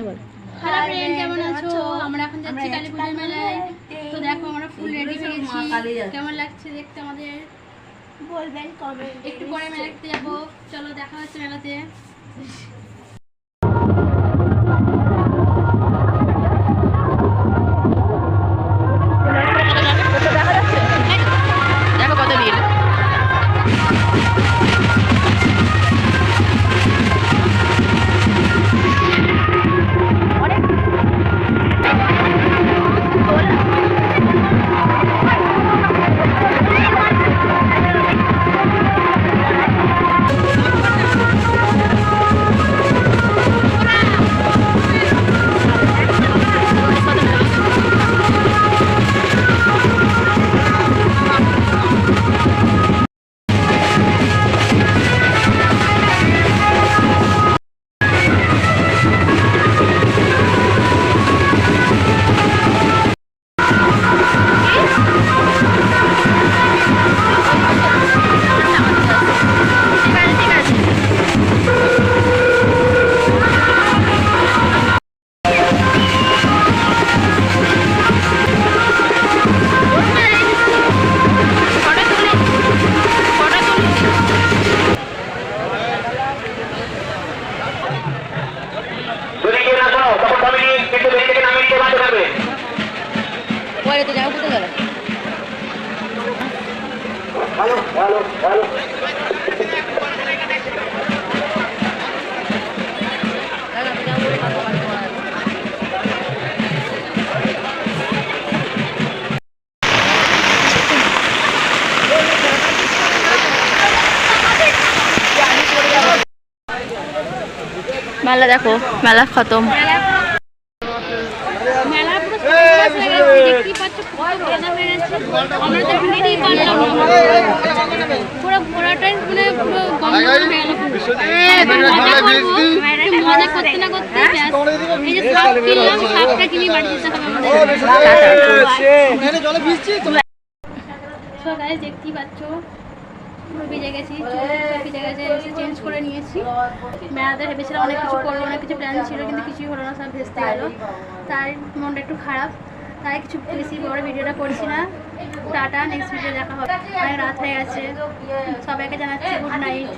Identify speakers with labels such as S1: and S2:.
S1: ফ্রেন্ডকে পারো
S2: hello friend কেমন আছো? আমরা এখন যাচ্ছি কালী পুজোর মেলায়। তো দেখো আমরা ফুল রেডি হয়ে কেমন লাগছে দেখতে আমাদের?
S3: বলবেন কবে
S2: একটু পরে মেলাতে যাব। চলো দেখা হচ্ছে মেলাতে।
S1: পরে তো যাব কোথায় গেল
S4: ভালো ভালো ভালো
S1: মেলা দেখো মেলা খতম
S2: মেলা পুরো সর্বনাশ হয়ে গেছে দেখতেই পাচ্ছ কত কেনা হয়ে গেছে আমরা তো ভিড়েই পারলাম না পুরো ঘোরাটাই মানে পুরো গঙ্গা হয়ে গেল। মজা করতে না করতে ব্যাস। এই যে সাপ কিনলাম সাপটা কিনে বাড়ি যেতে হবে সো গাইস দেখতেই পাচ্ছ পুরো ভিজে গেছি ভিজে গেছে এসে চেঞ্জ করে নিয়েছি। মেলাতে ভেবেছিলাম অনেক কিছু করব অনেক কিছু প্ল্যান ছিল কিন্তু কিছুই হলো না সব ভেস্তে গেলো। তাই মনটা একটু খারাপ। তাই কিছু বেশি বড় ভিডিওটা করছি না। টাটা নেক্সট ভিডিও দেখা হবে। অনেক রাত হয়ে গেছে। সবাইকে জানাচ্ছি গুড নাইট